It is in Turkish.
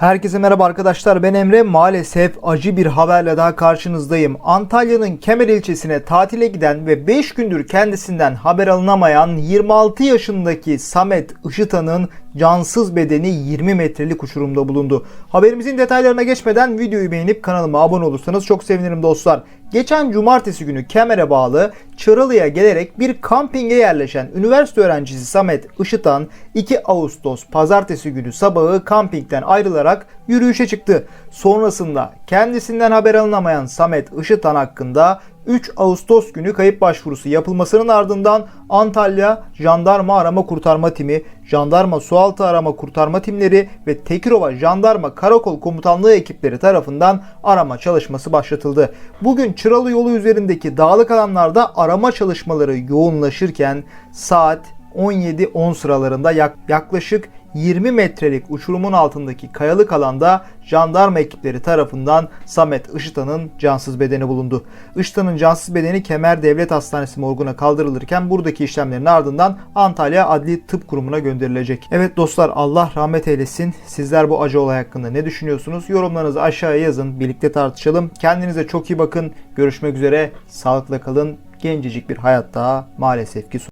Herkese merhaba arkadaşlar ben Emre. Maalesef acı bir haberle daha karşınızdayım. Antalya'nın Kemer ilçesine tatile giden ve 5 gündür kendisinden haber alınamayan 26 yaşındaki Samet Işıtan'ın cansız bedeni 20 metrelik uçurumda bulundu. Haberimizin detaylarına geçmeden videoyu beğenip kanalıma abone olursanız çok sevinirim dostlar. Geçen cumartesi günü Kemer'e bağlı Çıralı'ya gelerek bir kampinge yerleşen üniversite öğrencisi Samet Işıtan 2 Ağustos pazartesi günü sabahı kampingden ayrılarak yürüyüşe çıktı. Sonrasında kendisinden haber alınamayan Samet Işıtan hakkında 3 Ağustos günü kayıp başvurusu yapılmasının ardından Antalya Jandarma Arama Kurtarma Timi, Jandarma Sualtı Arama Kurtarma Timleri ve Tekirova Jandarma Karakol Komutanlığı ekipleri tarafından arama çalışması başlatıldı. Bugün Çıralı yolu üzerindeki dağlık alanlarda arama çalışmaları yoğunlaşırken saat 17.10 sıralarında yak- yaklaşık 20 metrelik uçurumun altındaki kayalık alanda jandarma ekipleri tarafından Samet Işıtan'ın cansız bedeni bulundu. Işıtan'ın cansız bedeni Kemer Devlet Hastanesi morguna kaldırılırken buradaki işlemlerin ardından Antalya Adli Tıp Kurumu'na gönderilecek. Evet dostlar Allah rahmet eylesin. Sizler bu acı olay hakkında ne düşünüyorsunuz? Yorumlarınızı aşağıya yazın. Birlikte tartışalım. Kendinize çok iyi bakın. Görüşmek üzere. Sağlıkla kalın. Gencecik bir hayat daha maalesef ki